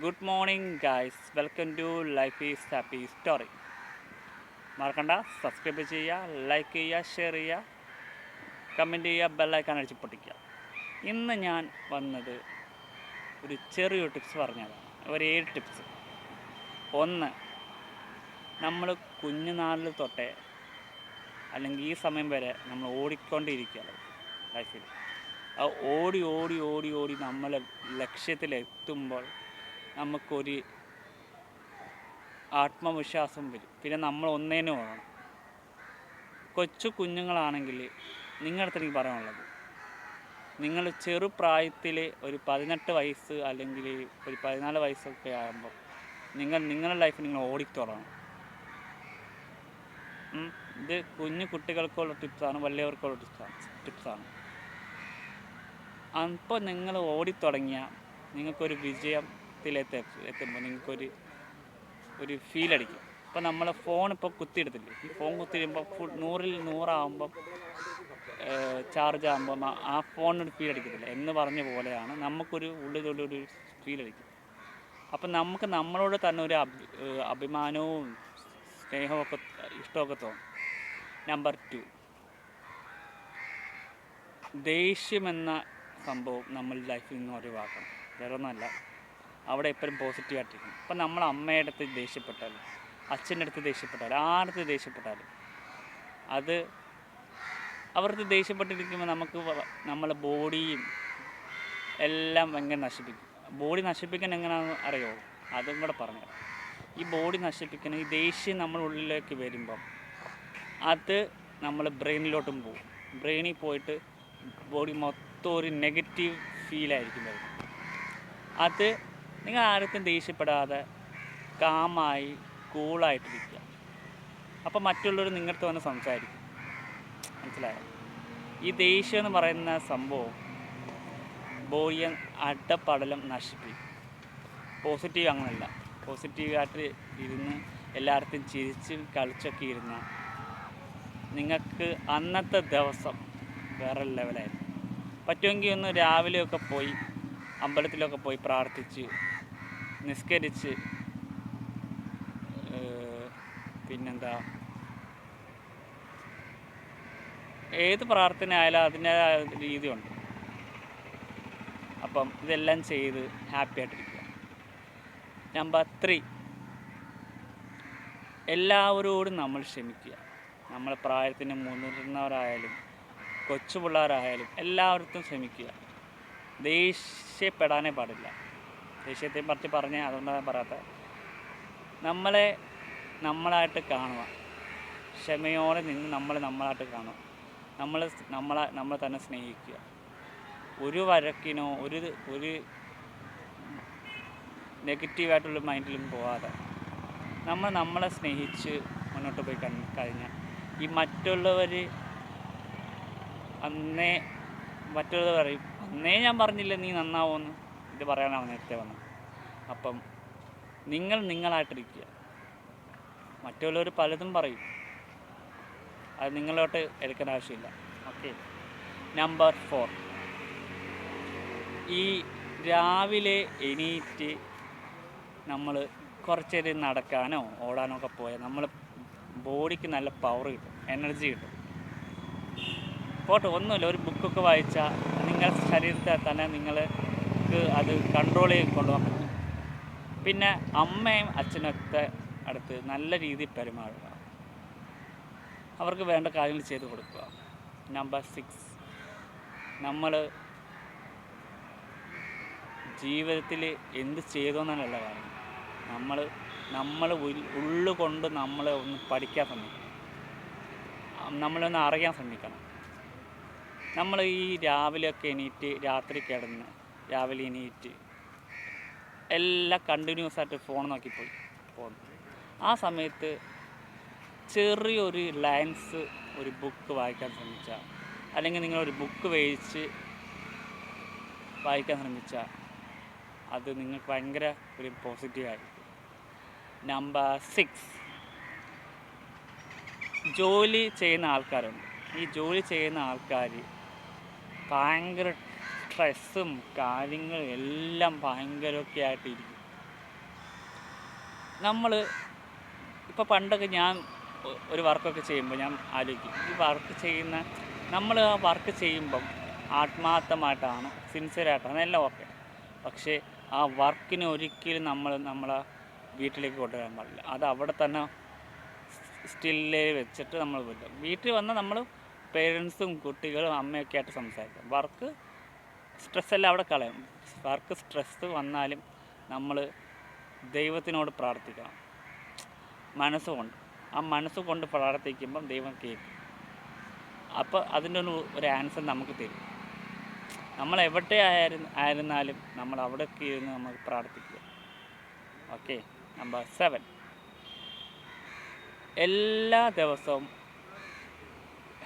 Good morning guys welcome to life is happy story മറക്കണ്ട. Subscribe ചെയ്യുക like ചെയ്യുക share ചെയ്യുക കമന്റ് ചെയ്യുക ബെല്ലൈക്കാൻ അടിച്ച് പൊട്ടിക്കുക. ഇന്ന് ഞാൻ വന്നത് ഒരു ചെറിയൊരു ടിപ്സ് പറഞ്ഞതാണ്. ഒരു ഏഴ് ടിപ്സ് ഒന്ന് നമ്മൾ കുഞ്ഞുനാളിൽ തൊട്ടേ അല്ലെങ്കിൽ ഈ സമയം വരെ നമ്മൾ ഓടിക്കൊണ്ടിരിക്കുകയാണ് ലൈഫിൽ ആ ഓടി ഓടി ഓടി ഓടി നമ്മളെ ലക്ഷ്യത്തിലെത്തുമ്പോൾ നമുക്കൊരു ആത്മവിശ്വാസം വരും. പിന്നെ നമ്മൾ ഒന്നേനും ഓടണം കൊച്ചു കുഞ്ഞുങ്ങളാണെങ്കിൽ നിങ്ങളുടെ അടുത്ത് എനിക്ക് പറയാനുള്ളത്. നിങ്ങൾ ചെറുപ്രായത്തിൽ ഒരു പതിനെട്ട് വയസ്സ് അല്ലെങ്കിൽ ഒരു പതിനാല് വയസ്സൊക്കെ ആകുമ്പോൾ നിങ്ങൾ നിങ്ങളുടെ ലൈഫ് നിങ്ങൾ ഓടിത്തുടങ്ങണം. ഇത് കുഞ്ഞു കുട്ടികൾക്കുള്ള ടിപ്സാണ് വലിയവർക്കുള്ള ടിപ്സാണ് ടിപ്സാണ് അപ്പോൾ നിങ്ങൾ ഓടിത്തുടങ്ങിയാൽ നിങ്ങൾക്കൊരു വിജയത്തിലെത്തി എത്തുമ്പോൾ നിങ്ങൾക്കൊരു ഒരു ഫീൽ അടിക്കും. ഇപ്പം നമ്മളെ ഫോൺ ഇപ്പോൾ കുത്തിയിടത്തില്ലേ? ഈ ഫോൺ കുത്തിയിടുമ്പോൾ ഫുൾ നൂറിൽ നൂറാകുമ്പം ചാർജ് ആകുമ്പം ആ- ഫോണിനൊരു ഫീൽ അടിക്കത്തില്ല. എന്ന് പറഞ്ഞ പോലെയാണ് നമുക്കൊരു ഉള്ളിലൊരു ഫീൽ അടിക്കും. അപ്പം നമുക്ക് നമ്മളോട് തന്നെ ഒരു അഭി അഭിമാനവും സ്നേഹമൊക്കെ ഇഷ്ടമൊക്കെ തോന്നും. നമ്പർ ടു ദേഷ്യമെന്ന സംഭവം നമ്മൾ ലൈഫിൽ നിന്ന് ഒഴിവാക്കണം. വേറെ ഒന്നുമല്ല അവിടെ എപ്പോഴും പോസിറ്റീവായിട്ടിരിക്കും ഇപ്പം നമ്മൾ അമ്മയുടെ അടുത്ത് ദേഷ്യപ്പെട്ടാലും അച്ഛന്റെ അടുത്ത് ദേഷ്യപ്പെട്ടാലും ആരുടെ ദേഷ്യപ്പെട്ടാലും അത് അവർക്ക് ദേഷ്യപ്പെട്ടിരിക്കുമ്പോൾ നമുക്ക് നമ്മളെ ബോഡിയും എല്ലാം ഭയങ്കര നശിപ്പിക്കും? ബോഡി നശിപ്പിക്കാൻ എങ്ങനെയാണെന്ന് അറിയോ? അതും കൂടെ പറഞ്ഞു ഈ ബോഡി നശിപ്പിക്കുന്ന ഈ ദേഷ്യം നമ്മുടെ ഉള്ളിലേക്ക് വരുമ്പം അത് നമ്മൾ ബ്രെയിനിലോട്ടും പോകും. ബ്രെയിനിൽ പോയിട്ട് ബോഡി മൊത്തം ഒരു നെഗറ്റീവ് ഫീലായിരിക്കും വരുന്നത്. അത് നിങ്ങൾ ആർക്കും ദേഷ്യപ്പെടാതെ കാമായി കൂളായിട്ടിരിക്കുക അപ്പോൾ മറ്റുള്ളവർ നിങ്ങളുടെ വന്ന് സംസാരിക്കും. മനസ്സിലായോ? ഈ ദേഷ്യം എന്ന് പറയുന്ന സംഭവം ബോഡിയൻ അടപ്പടലം നശിപ്പിക്കും. പോസിറ്റീവ് അങ്ങനല്ല. പോസിറ്റീവായിട്ട് ഇരുന്ന് എല്ലായിടത്തും ചിരിച്ച് കളിച്ചൊക്കെ ഇരുന്ന നിങ്ങൾക്ക് അന്നത്തെ ദിവസം വേറെ ലെവലായിരുന്നു പറ്റുമെങ്കിൽ ഒന്ന് രാവിലെയൊക്കെ പോയി അമ്പലത്തിലൊക്കെ പോയി പ്രാർത്ഥിച്ച് നിസ്കരിച്ച് പിന്നെന്താ? ഏത് പ്രാർത്ഥന ആയാലും അതിന്റെതായ രീതിയുണ്ട്. അപ്പം ഇതെല്ലാം ചെയ്ത് ഹാപ്പി ആയിട്ടിരിക്കുക. Number three. എല്ലാവരോടും നമ്മൾ ക്ഷമിക്കുക. നമ്മളെ പ്രായത്തിന് മുതിർന്നവരായാലും കൊച്ചു പിള്ളേരായാലും എല്ലാവർക്കും ക്ഷമിക്കുക. ദേഷ്യപ്പെടാനേ പാടില്ല. ദേഷ്യത്തെ പറ്റി പറഞ്ഞ് അതുകൊണ്ടാണ് പറയാത്തത്. നമ്മളെ നമ്മളായിട്ട് കാണുക. ക്ഷമയോടെ നിന്ന് നമ്മൾ നമ്മളായിട്ട് കാണുക. നമ്മൾ നമ്മളെ നമ്മൾ തന്നെ സ്നേഹിക്കുക. ഒരു വഴക്കിനോ ഒരു ഒരു നെഗറ്റീവായിട്ടുള്ള മൈൻഡിലും പോവാതെ നമ്മൾ നമ്മളെ സ്നേഹിച്ച് മുന്നോട്ട് പോയി കഴി- കഴിഞ്ഞാൽ ഈ മറ്റുള്ളവർ അന്നേ മറ്റുള്ളവർ പറയും അന്നേ ഞാൻ പറഞ്ഞില്ല നീ നന്നാവുമെന്ന് ഇത് പറയാനാണ് നേരത്തെ വന്നത്. അപ്പം നിങ്ങൾ നിങ്ങളായിട്ടിരിക്കുക. മറ്റുള്ളവർ പലതും പറയും. അത് നിങ്ങളോട്ട് എടുക്കേണ്ട ആവശ്യമില്ല. ഓക്കെ. നമ്പർ ഫോർ ഈ രാവിലെ എണീറ്റ് നമ്മൾ കുറച്ചേരം നടക്കാനോ ഓടാനോ ഒക്കെ പോയാൽ നമ്മൾ ബോഡിക്ക് നല്ല പവർ കിട്ടും. എനർജി കിട്ടും. പോട്ടെ ഒന്നുമില്ല. ഒരു ബുക്കൊക്കെ വായിച്ചാൽ നിങ്ങളുടെ ശരീരത്തെ തന്നെ നിങ്ങൾക്ക് അത് കൺട്രോൾ ചെയ്ത് കൊണ്ടുപോകാൻ പറ്റും. പിന്നെ അമ്മയും അച്ഛനൊക്കെ അടുത്ത് നല്ല രീതിയിൽ പെരുമാറുക. അവർക്ക് വേണ്ട കാര്യങ്ങൾ ചെയ്തു കൊടുക്കുക. നമ്പർ സിക്സ് നമ്മൾ ജീവിതത്തിൽ എന്ത് ചെയ്തോന്നല്ല കാര്യം നമ്മൾ നമ്മൾ ഉള്ളുകൊണ്ട് നമ്മൾ ഒന്ന് പഠിക്കാൻ ശ്രമിക്കണം. നമ്മളൊന്ന് അറിയാൻ ശ്രമിക്കണം. നമ്മൾ ഈ രാവിലെയൊക്കെ എണീറ്റ് രാത്രി കിടന്ന് രാവിലെ എണീറ്റ് എല്ലാം കണ്ടിന്യൂസ് ആയിട്ട് ഫോൺ നോക്കിപ്പോയി പോകുന്നു ആ സമയത്ത് ചെറിയൊരു ലൈൻസ് ഒരു ബുക്ക് വായിക്കാൻ ശ്രമിച്ചാൽ അല്ലെങ്കിൽ നിങ്ങളൊരു ബുക്ക് വേവിച്ച് വായിക്കാൻ ശ്രമിച്ചാൽ അത് നിങ്ങൾക്ക് ഭയങ്കര ഒരു പോസിറ്റീവായിരിക്കും നമ്പർ സിക്സ് ജോലി ചെയ്യുന്ന ആൾക്കാരുണ്ട്. ഈ ജോലി ചെയ്യുന്ന ആൾക്കാർ ഭയങ്കര സ്ട്രെസ്സും കാര്യങ്ങളും എല്ലാം ഭയങ്കരമൊക്കെ ആയിട്ടിരിക്കും. നമ്മൾ ഇപ്പോൾ പണ്ടൊക്കെ ഞാൻ ഒരു വർക്കൊക്കെ ചെയ്യുമ്പോൾ ഞാൻ ആലോചിക്കും ഈ വർക്ക് ചെയ്യുന്ന നമ്മൾ ആ വർക്ക് ചെയ്യുമ്പം ആത്മാർത്ഥമായിട്ടാണ് സിൻസിയറായിട്ടാണ് എല്ലാം ഓക്കെ പക്ഷേ ആ വർക്കിനെ ഒരിക്കലും നമ്മൾ നമ്മളെ വീട്ടിലേക്ക് കൊണ്ടുവരാൻ പാടില്ല. അത് അവിടെ തന്നെ സ്റ്റില്ലേ വെച്ചിട്ട് നമ്മൾ വീട്ടിൽ വന്നാൽ നമ്മൾ പേരൻസും കുട്ടികളും അമ്മയൊക്കെ ആയിട്ട് സംസാരിക്കും. വർക്ക് സ്ട്രെസ് എല്ലാം അവിടെ കളയും. വർക്ക് സ്ട്രെസ് വന്നാലും നമ്മൾ ദൈവത്തിനോട് പ്രാർത്ഥിക്കണം. മനസ്സുകൊണ്ട്. ആ മനസ്സുകൊണ്ട് പ്രാർത്ഥിക്കുമ്പം ദൈവം കേൾക്കും. അപ്പോൾ അതിന്റെ ഒരു ഒരു ആൻസർ നമുക്ക് തരും. നമ്മൾ എവിടെ ആയിരുന്നു ആയിരുന്നാലും നമ്മൾ അവിടെയൊക്കെ ഇരുന്ന് നമുക്ക് പ്രാർത്ഥിക്കുക. ഓക്കെ? Number seven. എല്ലാ ദിവസവും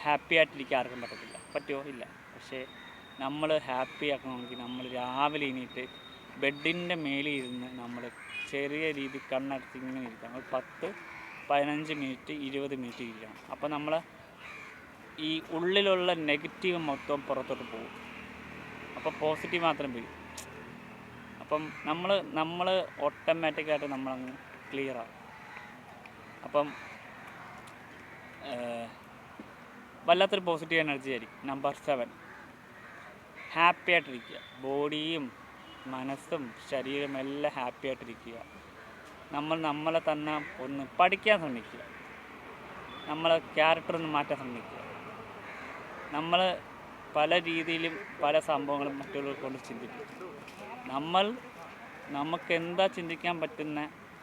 ഹാപ്പി ആയിട്ടിരിക്കാൻ ആർക്കും പറ്റത്തില്ല. പറ്റുമോ? ഇല്ല. പക്ഷേ നമ്മൾ ഹാപ്പി ആക്കണമെങ്കിൽ നമ്മൾ രാവിലെ എണീറ്റ് ബെഡിന്റെ മേലിൽ ഇരുന്ന് നമ്മൾ ചെറിയ രീതി കണ്ണടച്ച് ഇങ്ങനെ ഇരിക്കണം. ഒരു പത്ത് പതിനഞ്ച് മിനിറ്റ് ഇരുപത് മിനിറ്റ് ഇരിക്കണം. അപ്പോൾ നമ്മൾ ഈ ഉള്ളിലുള്ള നെഗറ്റീവ് മൊത്തം പുറത്തോട്ട് പോകും. അപ്പോൾ പോസിറ്റീവ് മാത്രം വരും. അപ്പം നമ്മൾ നമ്മൾ ഓട്ടോമാറ്റിക്കായിട്ട് നമ്മളങ്ങ് ക്ലിയർ ആവും. അപ്പം വല്ലാത്തൊരു പോസിറ്റീവ് എനർജി ആയിരിക്കും. നമ്പർ സെവൻ ഹാപ്പി ആയിട്ടിരിക്കുക ബോഡിയും മനസ്സും ശരീരം എല്ലാം ഹാപ്പി ആയിട്ടിരിക്കുക നമ്മൾ നമ്മളെ തന്നെ ഒന്ന് പഠിക്കാൻ ശ്രമിക്കുക. നമ്മളെ ക്യാരക്ടർ ഒന്ന് മാറ്റാൻ ശ്രമിക്കുക. നമ്മൾ പല രീതിയിലും പല സംഭവങ്ങളും മറ്റുള്ളവർ കൊണ്ട് ചിന്തിക്കും നമ്മൾ നമുക്ക് എന്താ ചിന്തിക്കാൻ പറ്റുന്ന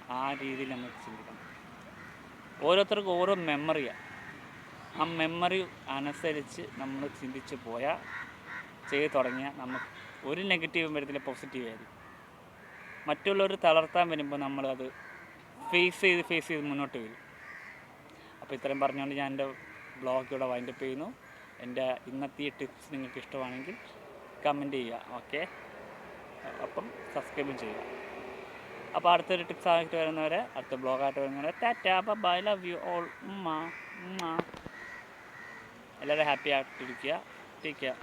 ആ രീതിയിൽ നമ്മൾ ചിന്തിക്കണം. ഓരോരുത്തർക്കും ഓരോ മെമ്മറിയാണ് ആ. മെമ്മറി അനുസരിച്ച് നമ്മൾ ചിന്തിച്ച് പോയാൽ ചെയ്ത് തുടങ്ങിയാൽ നമുക്ക് ഒരു നെഗറ്റീവും വരത്തില്ല പോസിറ്റീവ് ആയിരിക്കും. മറ്റുള്ളവർ തളർത്താൻ വരുമ്പോൾ നമ്മളത് ഫേസ് ചെയ്ത് ഫേസ് ചെയ്ത് മുന്നോട്ട് വരും. അപ്പോൾ ഇത്രയും പറഞ്ഞുകൊണ്ട് ഞാൻ എന്റെ ബ്ലോഗ് ഇവിടെ വൈൻഡപ്പ് ചെയ്യുന്നു. എന്റെ ഇന്നത്തെ ടിപ്സ് നിങ്ങൾക്ക് ഇഷ്ടമാണെങ്കിൽ കമന്റ് ചെയ്യുക ഓക്കെ അപ്പം സബ്സ്ക്രൈബും ചെയ്യുക. അപ്പോൾ അടുത്തൊരു ടിപ്സ് ആയിട്ട് വരുന്നവരെ അടുത്ത ബ്ലോഗായിട്ട് വരുന്നവരെ tata bye love you all ഉമ്മ ഉമ്മ. എല്ലാവരും ഹാപ്പി ആയിട്ടിരിക്കുക. Take care